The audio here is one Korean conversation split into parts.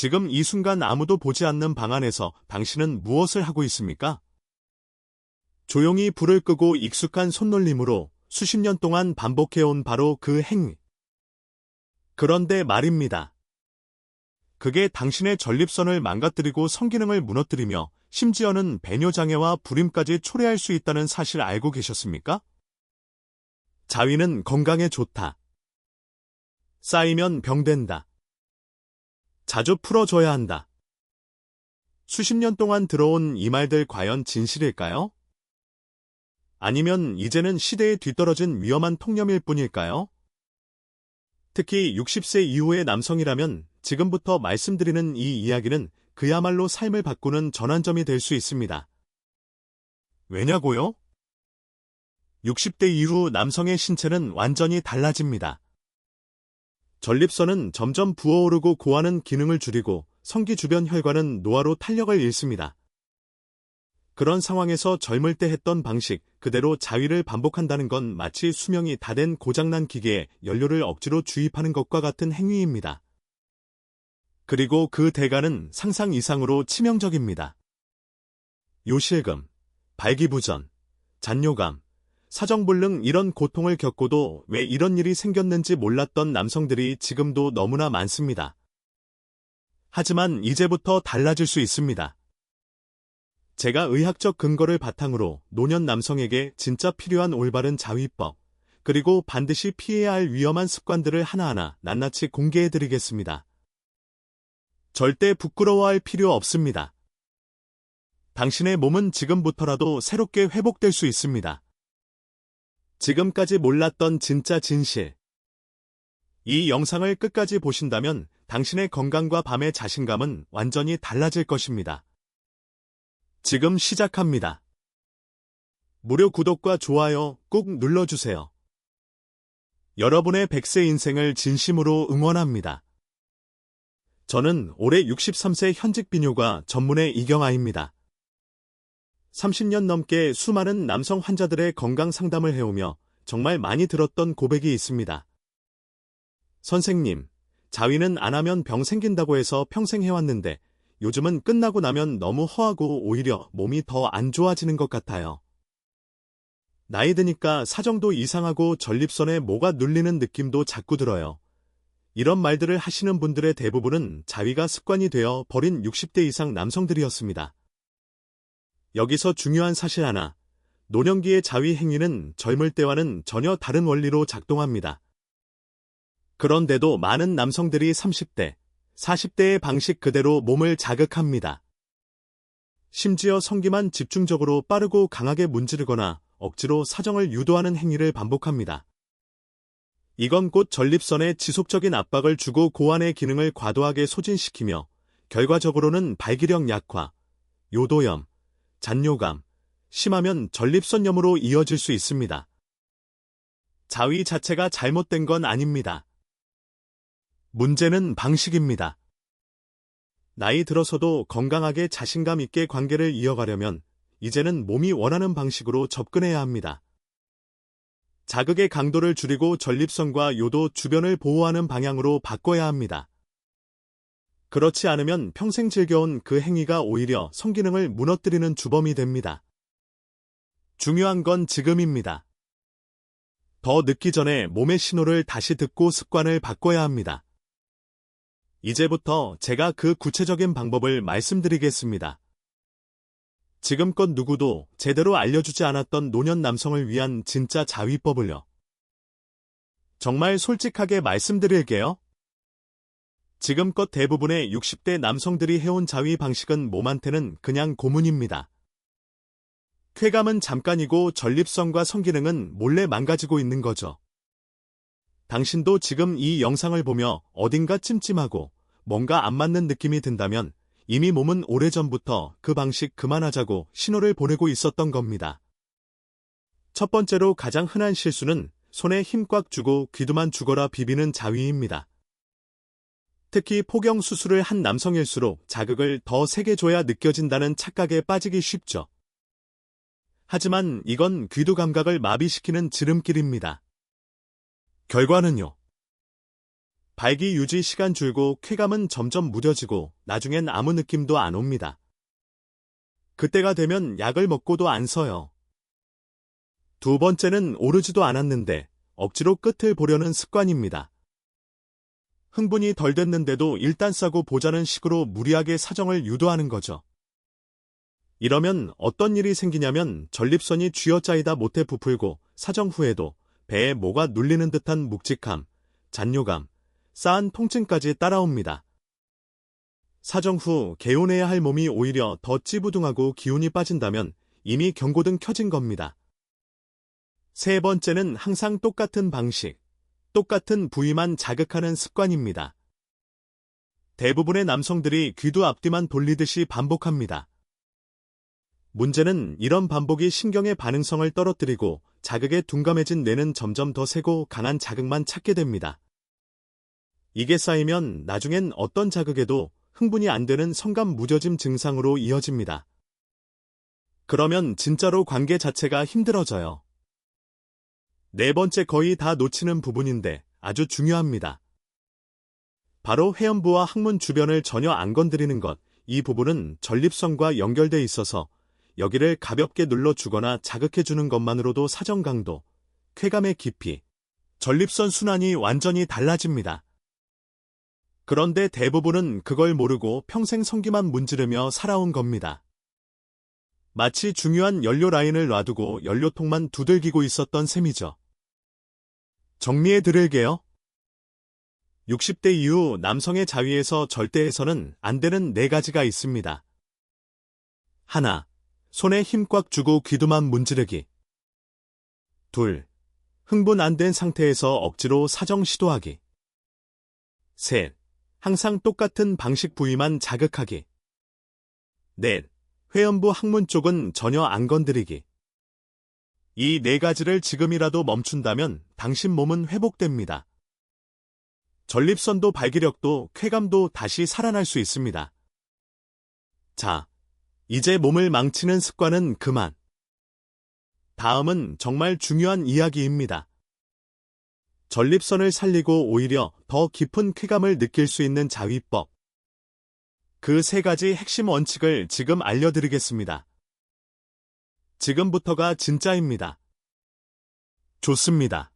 지금 이 순간 아무도 보지 않는 방 안에서 당신은 무엇을 하고 있습니까? 조용히 불을 끄고 익숙한 손놀림으로 수십 년 동안 반복해온 바로 그 행위. 그런데 말입니다. 그게 당신의 전립선을 망가뜨리고 성기능을 무너뜨리며 심지어는 배뇨장애와 불임까지 초래할 수 있다는 사실 알고 계셨습니까? 자위는 건강에 좋다. 쌓이면 병된다. 자주 풀어줘야 한다. 수십 년 동안 들어온 이 말들 과연 진실일까요? 아니면 이제는 시대에 뒤떨어진 위험한 통념일 뿐일까요? 특히 60세 이후의 남성이라면 지금부터 말씀드리는 이 이야기는 그야말로 삶을 바꾸는 전환점이 될 수 있습니다. 왜냐고요? 60대 이후 남성의 신체는 완전히 달라집니다. 전립선은 점점 부어오르고 고하는 기능을 줄이고 성기 주변 혈관은 노화로 탄력을 잃습니다. 그런 상황에서 젊을 때 했던 방식 그대로 자위를 반복한다는 건 마치 수명이 다 된 고장난 기계에 연료를 억지로 주입하는 것과 같은 행위입니다. 그리고 그 대가는 상상 이상으로 치명적입니다. 요실금, 발기부전, 잔뇨감, 사정불능 이런 고통을 겪고도 왜 이런 일이 생겼는지 몰랐던 남성들이 지금도 너무나 많습니다. 하지만 이제부터 달라질 수 있습니다. 제가 의학적 근거를 바탕으로 노년 남성에게 진짜 필요한 올바른 자위법, 그리고 반드시 피해야 할 위험한 습관들을 하나하나 낱낱이 공개해드리겠습니다. 절대 부끄러워할 필요 없습니다. 당신의 몸은 지금부터라도 새롭게 회복될 수 있습니다. 지금까지 몰랐던 진짜 진실. 이 영상을 끝까지 보신다면 당신의 건강과 밤의 자신감은 완전히 달라질 것입니다. 지금 시작합니다. 무료 구독과 좋아요 꾹 눌러주세요. 여러분의 100세 인생을 진심으로 응원합니다. 저는 올해 63세 현직 비뇨가 전문의 이경아입니다. 30년 넘게 수많은 남성 환자들의 건강 상담을 해오며 정말 많이 들었던 고백이 있습니다. 선생님, 자위는 안 하면 병 생긴다고 해서 평생 해왔는데 요즘은 끝나고 나면 너무 허하고 오히려 몸이 더 안 좋아지는 것 같아요. 나이 드니까 사정도 이상하고 전립선에 뭐가 눌리는 느낌도 자꾸 들어요. 이런 말들을 하시는 분들의 대부분은 자위가 습관이 되어 버린 60대 이상 남성들이었습니다. 여기서 중요한 사실 하나. 노년기의 자위 행위는 젊을 때와는 전혀 다른 원리로 작동합니다. 그런데도 많은 남성들이 30대, 40대의 방식 그대로 몸을 자극합니다. 심지어 성기만 집중적으로 빠르고 강하게 문지르거나 억지로 사정을 유도하는 행위를 반복합니다. 이건 곧 전립선에 지속적인 압박을 주고 고환의 기능을 과도하게 소진시키며 결과적으로는 발기력 약화, 요도염, 잔뇨감, 심하면 전립선염으로 이어질 수 있습니다. 자위 자체가 잘못된 건 아닙니다. 문제는 방식입니다. 나이 들어서도 건강하게 자신감 있게 관계를 이어가려면 이제는 몸이 원하는 방식으로 접근해야 합니다. 자극의 강도를 줄이고 전립선과 요도 주변을 보호하는 방향으로 바꿔야 합니다. 그렇지 않으면 평생 즐겨온 그 행위가 오히려 성기능을 무너뜨리는 주범이 됩니다. 중요한 건 지금입니다. 더 늦기 전에 몸의 신호를 다시 듣고 습관을 바꿔야 합니다. 이제부터 제가 그 구체적인 방법을 말씀드리겠습니다. 지금껏 누구도 제대로 알려주지 않았던 노년 남성을 위한 진짜 자위법을요. 정말 솔직하게 말씀드릴게요. 지금껏 대부분의 60대 남성들이 해온 자위 방식은 몸한테는 그냥 고문입니다. 쾌감은 잠깐이고 전립선과 성기능은 몰래 망가지고 있는 거죠. 당신도 지금 이 영상을 보며 어딘가 찜찜하고 뭔가 안 맞는 느낌이 든다면 이미 몸은 오래전부터 그 방식 그만하자고 신호를 보내고 있었던 겁니다. 첫 번째로 가장 흔한 실수는 손에 힘 꽉 주고 귀두만 죽어라 비비는 자위입니다. 특히 포경 수술을 한 남성일수록 자극을 더 세게 줘야 느껴진다는 착각에 빠지기 쉽죠. 하지만 이건 귀두 감각을 마비시키는 지름길입니다. 결과는요. 발기 유지 시간 줄고 쾌감은 점점 무뎌지고 나중엔 아무 느낌도 안 옵니다. 그때가 되면 약을 먹고도 안 서요. 두 번째는 오르지도 않았는데 억지로 끝을 보려는 습관입니다. 흥분이 덜 됐는데도 일단 싸고 보자는 식으로 무리하게 사정을 유도하는 거죠. 이러면 어떤 일이 생기냐면 전립선이 쥐어짜이다 못해 부풀고 사정 후에도 배에 뭐가 눌리는 듯한 묵직함, 잔뇨감, 싸한 통증까지 따라옵니다. 사정 후 개운해야 할 몸이 오히려 더 찌부둥하고 기운이 빠진다면 이미 경고등 켜진 겁니다. 세 번째는 항상 똑같은 방식, 똑같은 부위만 자극하는 습관입니다. 대부분의 남성들이 귀도 앞뒤만 돌리듯이 반복합니다. 문제는 이런 반복이 신경의 반응성을 떨어뜨리고 자극에 둔감해진 뇌는 점점 더 세고 강한 자극만 찾게 됩니다. 이게 쌓이면 나중엔 어떤 자극에도 흥분이 안 되는 성감 무뎌짐 증상으로 이어집니다. 그러면 진짜로 관계 자체가 힘들어져요. 네 번째 거의 다 놓치는 부분인데 아주 중요합니다. 바로 회원부와 항문 주변을 전혀 안 건드리는 것. 이 부분은 전립선과 연결돼 있어서 여기를 가볍게 눌러주거나 자극해주는 것만으로도 사정 강도, 쾌감의 깊이, 전립선 순환이 완전히 달라집니다. 그런데 대부분은 그걸 모르고 평생 성기만 문지르며 살아온 겁니다. 마치 중요한 연료 라인을 놔두고 연료통만 두들기고 있었던 셈이죠. 정리해 드릴게요. 60대 이후 남성의 자위에서 절대해서는 안 되는 네 가지가 있습니다. 하나, 손에 힘 꽉 주고 귀두만 문지르기. 둘, 흥분 안 된 상태에서 억지로 사정 시도하기. 셋, 항상 똑같은 방식 부위만 자극하기. 넷, 회원부 항문 쪽은 전혀 안 건드리기. 이 네 가지를 지금이라도 멈춘다면 당신 몸은 회복됩니다. 전립선도 발기력도 쾌감도 다시 살아날 수 있습니다. 자, 이제 몸을 망치는 습관은 그만. 다음은 정말 중요한 이야기입니다. 전립선을 살리고 오히려 더 깊은 쾌감을 느낄 수 있는 자위법. 그 세 가지 핵심 원칙을 지금 알려드리겠습니다. 지금부터가 진짜입니다. 좋습니다.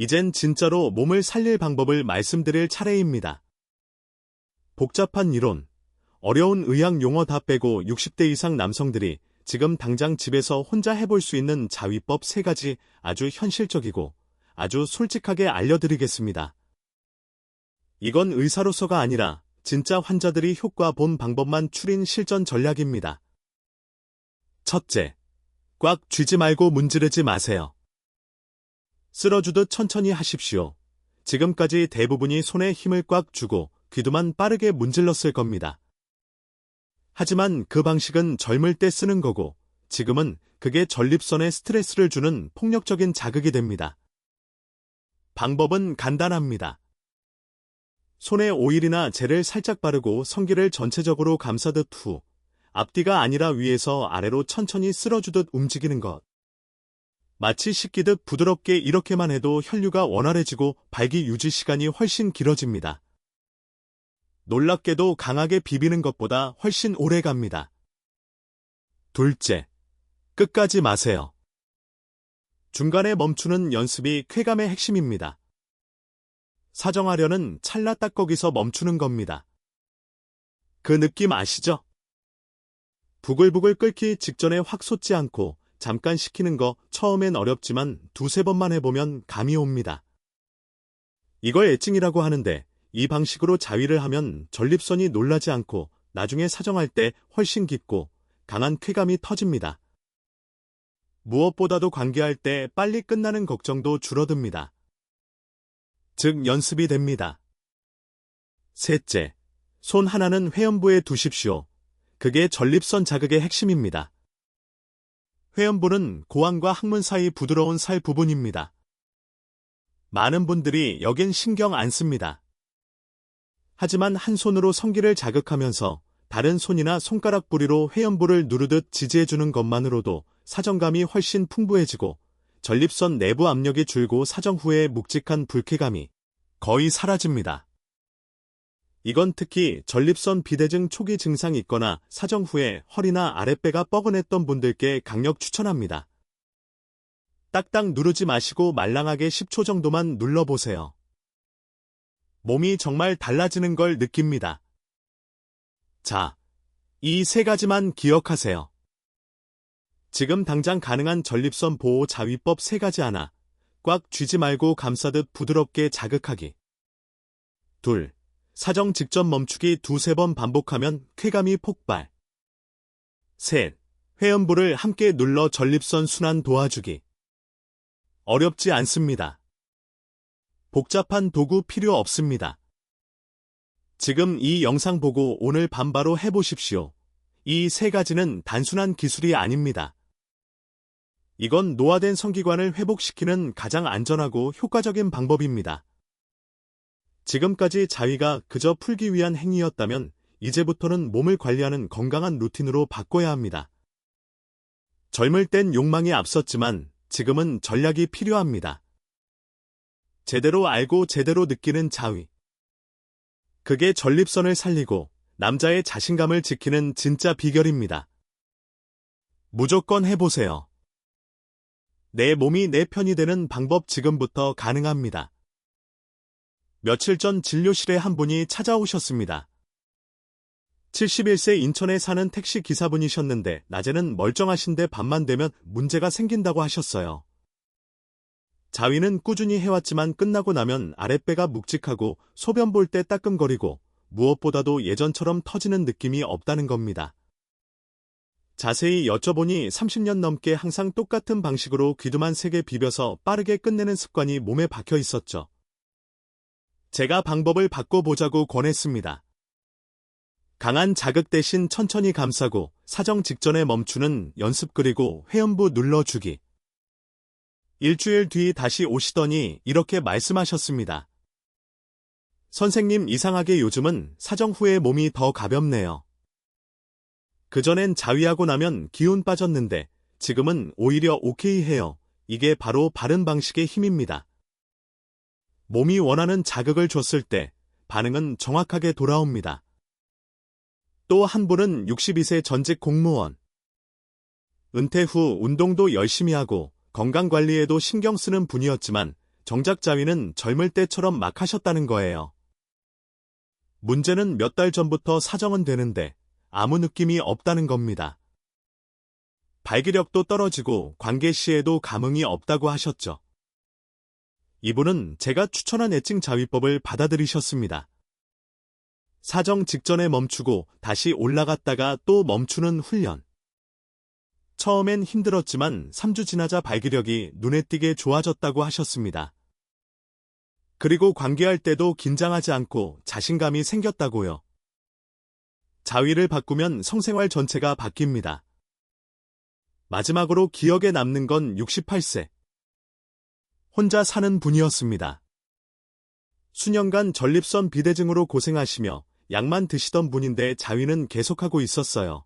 이젠 진짜로 몸을 살릴 방법을 말씀드릴 차례입니다. 복잡한 이론, 어려운 의학 용어 다 빼고 60대 이상 남성들이 지금 당장 집에서 혼자 해볼 수 있는 자위법 세 가지 아주 현실적이고 아주 솔직하게 알려드리겠습니다. 이건 의사로서가 아니라 진짜 환자들이 효과 본 방법만 추린 실전 전략입니다. 첫째, 꽉 쥐지 말고 문지르지 마세요. 쓸어주듯 천천히 하십시오. 지금까지 대부분이 손에 힘을 꽉 주고 귀두만 빠르게 문질렀을 겁니다. 하지만 그 방식은 젊을 때 쓰는 거고 지금은 그게 전립선에 스트레스를 주는 폭력적인 자극이 됩니다. 방법은 간단합니다. 손에 오일이나 젤을 살짝 바르고 성기를 전체적으로 감싸듯 후 앞뒤가 아니라 위에서 아래로 천천히 쓸어주듯 움직이는 것. 마치 씻기듯 부드럽게 이렇게만 해도 혈류가 원활해지고 발기 유지 시간이 훨씬 길어집니다. 놀랍게도 강하게 비비는 것보다 훨씬 오래 갑니다. 둘째, 끝까지 마세요. 중간에 멈추는 연습이 쾌감의 핵심입니다. 사정하려는 찰나 딱 거기서 멈추는 겁니다. 그 느낌 아시죠? 부글부글 끓기 직전에 확 솟지 않고 잠깐 식히는 거 처음엔 어렵지만 두세 번만 해보면 감이 옵니다. 이걸 애칭이라고 하는데 이 방식으로 자위를 하면 전립선이 놀라지 않고 나중에 사정할 때 훨씬 깊고 강한 쾌감이 터집니다. 무엇보다도 관계할 때 빨리 끝나는 걱정도 줄어듭니다. 즉 연습이 됩니다. 셋째, 손 하나는 회음부에 두십시오. 그게 전립선 자극의 핵심입니다. 회음부는 고환과 항문 사이 부드러운 살 부분입니다. 많은 분들이 여긴 신경 안 씁니다. 하지만 한 손으로 성기를 자극하면서 다른 손이나 손가락 부리로 회연부를 누르듯 지지해주는 것만으로도 사정감이 훨씬 풍부해지고 전립선 내부 압력이 줄고 사정 후에 묵직한 불쾌감이 거의 사라집니다. 이건 특히 전립선 비대증 초기 증상이 있거나 사정 후에 허리나 아랫배가 뻐근했던 분들께 강력 추천합니다. 딱딱 누르지 마시고 말랑하게 10초 정도만 눌러보세요. 몸이 정말 달라지는 걸 느낍니다. 자, 이 세 가지만 기억하세요. 지금 당장 가능한 전립선 보호 자위법 세 가지 하나. 꽉 쥐지 말고 감싸듯 부드럽게 자극하기. 둘. 사정 직전 멈추기 두세 번 반복하면 쾌감이 폭발. 셋. 회음부를 함께 눌러 전립선 순환 도와주기. 어렵지 않습니다. 복잡한 도구 필요 없습니다. 지금 이 영상 보고 오늘 밤 바로 해보십시오. 이 세 가지는 단순한 기술이 아닙니다. 이건 노화된 성기관을 회복시키는 가장 안전하고 효과적인 방법입니다. 지금까지 자위가 그저 풀기 위한 행위였다면 이제부터는 몸을 관리하는 건강한 루틴으로 바꿔야 합니다. 젊을 땐 욕망이 앞섰지만 지금은 전략이 필요합니다. 제대로 알고 제대로 느끼는 자위. 그게 전립선을 살리고 남자의 자신감을 지키는 진짜 비결입니다. 무조건 해보세요. 내 몸이 내 편이 되는 방법 지금부터 가능합니다. 며칠 전 진료실에 한 분이 찾아오셨습니다. 71세 인천에 사는 택시 기사분이셨는데 낮에는 멀쩡하신데 밤만 되면 문제가 생긴다고 하셨어요. 자위는 꾸준히 해왔지만 끝나고 나면 아랫배가 묵직하고 소변 볼 때 따끔거리고 무엇보다도 예전처럼 터지는 느낌이 없다는 겁니다. 자세히 여쭤보니 30년 넘게 항상 똑같은 방식으로 귀두만 3개 비벼서 빠르게 끝내는 습관이 몸에 박혀 있었죠. 제가 방법을 바꿔보자고 권했습니다. 강한 자극 대신 천천히 감싸고 사정 직전에 멈추는 연습 그리고 회음부 눌러주기. 일주일 뒤 다시 오시더니 이렇게 말씀하셨습니다. 선생님 이상하게 요즘은 사정 후에 몸이 더 가볍네요. 그전엔 자위하고 나면 기운 빠졌는데 지금은 오히려 오케이 해요. 이게 바로 바른 방식의 힘입니다. 몸이 원하는 자극을 줬을 때 반응은 정확하게 돌아옵니다. 또 한 분은 62세 전직 공무원. 은퇴 후 운동도 열심히 하고 건강관리에도 신경 쓰는 분이었지만 정작 자위는 젊을 때처럼 막 하셨다는 거예요. 문제는 몇 달 전부터 사정은 되는데 아무 느낌이 없다는 겁니다. 발기력도 떨어지고 관계 시에도 감흥이 없다고 하셨죠. 이분은 제가 추천한 애칭 자위법을 받아들이셨습니다. 사정 직전에 멈추고 다시 올라갔다가 또 멈추는 훈련. 처음엔 힘들었지만 3주 지나자 발기력이 눈에 띄게 좋아졌다고 하셨습니다. 그리고 관계할 때도 긴장하지 않고 자신감이 생겼다고요. 자위를 바꾸면 성생활 전체가 바뀝니다. 마지막으로 기억에 남는 건 68세. 혼자 사는 분이었습니다. 수년간 전립선 비대증으로 고생하시며 약만 드시던 분인데 자위는 계속하고 있었어요.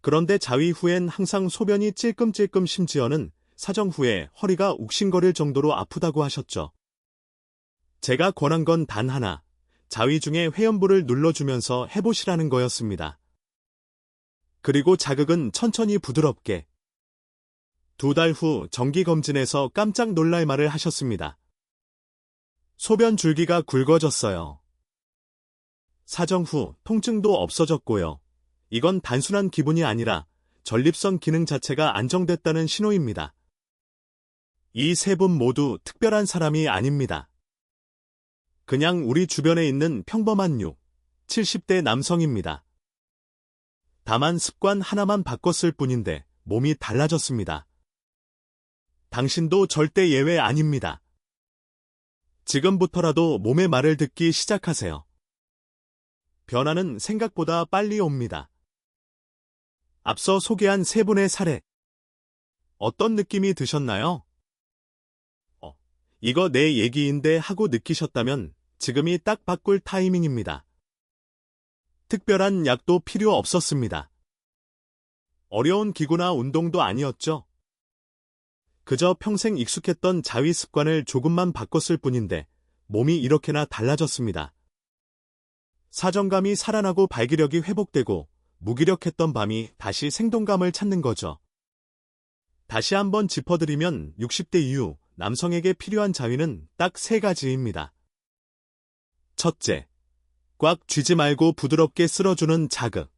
그런데 자위 후엔 항상 소변이 찔끔찔끔 심지어는 사정 후에 허리가 욱신거릴 정도로 아프다고 하셨죠. 제가 권한 건 단 하나, 자위 중에 회연부를 눌러주면서 해보시라는 거였습니다. 그리고 자극은 천천히 부드럽게. 두 달 후 정기검진에서 깜짝 놀랄 말을 하셨습니다. 소변 줄기가 굵어졌어요. 사정 후 통증도 없어졌고요. 이건 단순한 기분이 아니라 전립선 기능 자체가 안정됐다는 신호입니다. 이 세 분 모두 특별한 사람이 아닙니다. 그냥 우리 주변에 있는 평범한 6, 70대 남성입니다. 다만 습관 하나만 바꿨을 뿐인데 몸이 달라졌습니다. 당신도 절대 예외 아닙니다. 지금부터라도 몸의 말을 듣기 시작하세요. 변화는 생각보다 빨리 옵니다. 앞서 소개한 세 분의 사례. 어떤 느낌이 드셨나요? 어, 이거 내 얘기인데 하고 느끼셨다면 지금이 딱 바꿀 타이밍입니다. 특별한 약도 필요 없었습니다. 어려운 기구나 운동도 아니었죠. 그저 평생 익숙했던 자위 습관을 조금만 바꿨을 뿐인데 몸이 이렇게나 달라졌습니다. 사정감이 살아나고 발기력이 회복되고 무기력했던 밤이 다시 생동감을 찾는 거죠. 다시 한번 짚어드리면 60대 이후 남성에게 필요한 자위는 딱 세 가지입니다. 첫째, 꽉 쥐지 말고 부드럽게 쓸어주는 자극.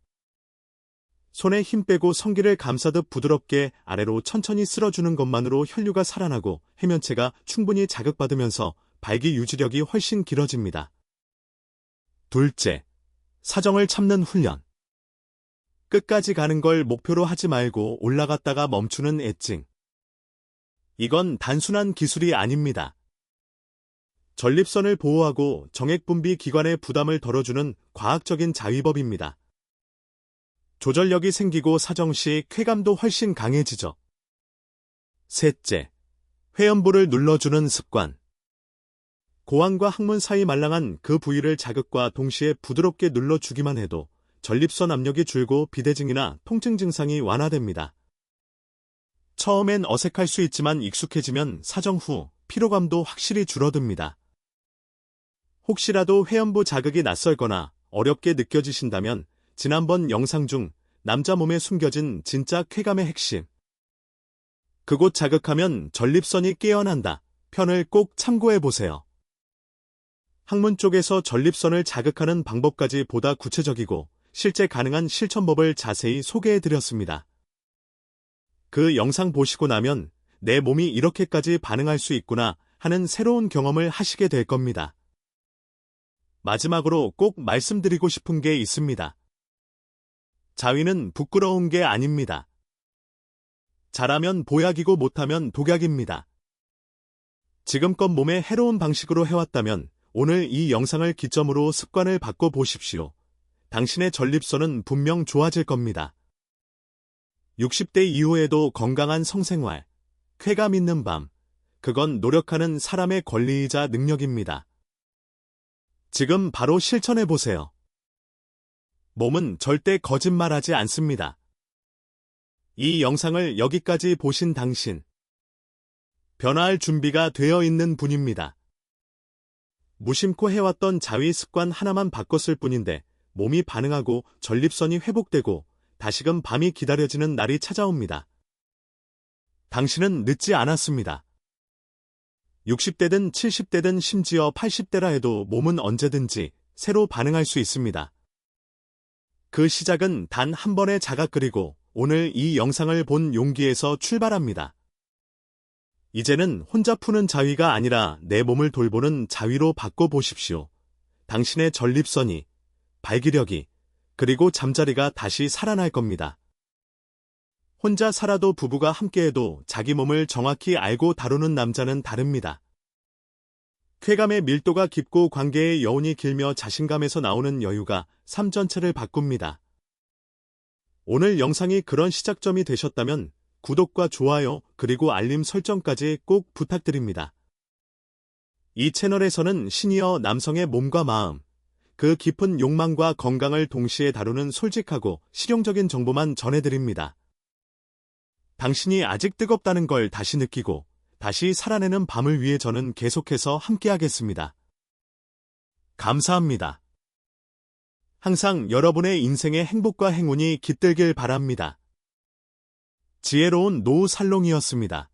손에 힘 빼고 성기를 감싸듯 부드럽게 아래로 천천히 쓸어주는 것만으로 혈류가 살아나고 해면체가 충분히 자극받으면서 발기 유지력이 훨씬 길어집니다. 둘째, 사정을 참는 훈련. 끝까지 가는 걸 목표로 하지 말고 올라갔다가 멈추는 애증. 이건 단순한 기술이 아닙니다. 전립선을 보호하고 정액분비 기관의 부담을 덜어주는 과학적인 자위법입니다. 조절력이 생기고 사정 시 쾌감도 훨씬 강해지죠. 셋째, 회음부를 눌러주는 습관. 고환과 항문 사이 말랑한 그 부위를 자극과 동시에 부드럽게 눌러주기만 해도 전립선 압력이 줄고 비대증이나 통증 증상이 완화됩니다. 처음엔 어색할 수 있지만 익숙해지면 사정 후 피로감도 확실히 줄어듭니다. 혹시라도 회음부 자극이 낯설거나 어렵게 느껴지신다면 지난번 영상 중 남자 몸에 숨겨진 진짜 쾌감의 핵심. 그곳 자극하면 전립선이 깨어난다. 편을 꼭 참고해 보세요. 학문 쪽에서 전립선을 자극하는 방법까지 보다 구체적이고 실제 가능한 실천법을 자세히 소개해 드렸습니다. 그 영상 보시고 나면 내 몸이 이렇게까지 반응할 수 있구나 하는 새로운 경험을 하시게 될 겁니다. 마지막으로 꼭 말씀드리고 싶은 게 있습니다. 자위는 부끄러운 게 아닙니다. 잘하면 보약이고 못하면 독약입니다. 지금껏 몸에 해로운 방식으로 해왔다면 오늘 이 영상을 기점으로 습관을 바꿔 보십시오. 당신의 전립선은 분명 좋아질 겁니다. 60대 이후에도 건강한 성생활, 쾌감 있는 밤, 그건 노력하는 사람의 권리이자 능력입니다. 지금 바로 실천해 보세요. 몸은 절대 거짓말하지 않습니다. 이 영상을 여기까지 보신 당신. 변화할 준비가 되어 있는 분입니다. 무심코 해왔던 자위 습관 하나만 바꿨을 뿐인데 몸이 반응하고 전립선이 회복되고 다시금 밤이 기다려지는 날이 찾아옵니다. 당신은 늦지 않았습니다. 60대든 70대든 심지어 80대라 해도 몸은 언제든지 새로 반응할 수 있습니다. 그 시작은 단 한 번의 자각 그리고 오늘 이 영상을 본 용기에서 출발합니다. 이제는 혼자 푸는 자위가 아니라 내 몸을 돌보는 자위로 바꿔보십시오. 당신의 전립선이, 발기력이, 그리고 잠자리가 다시 살아날 겁니다. 혼자 살아도 부부가 함께해도 자기 몸을 정확히 알고 다루는 남자는 다릅니다. 쾌감의 밀도가 깊고 관계의 여운이 길며 자신감에서 나오는 여유가 삶 전체를 바꿉니다. 오늘 영상이 그런 시작점이 되셨다면 구독과 좋아요 그리고 알림 설정까지 꼭 부탁드립니다. 이 채널에서는 시니어 남성의 몸과 마음, 그 깊은 욕망과 건강을 동시에 다루는 솔직하고 실용적인 정보만 전해드립니다. 당신이 아직 뜨겁다는 걸 다시 느끼고 다시 살아내는 밤을 위해 저는 계속해서 함께하겠습니다. 감사합니다. 항상 여러분의 인생의 행복과 행운이 깃들길 바랍니다. 지혜로운 노우 살롱이었습니다.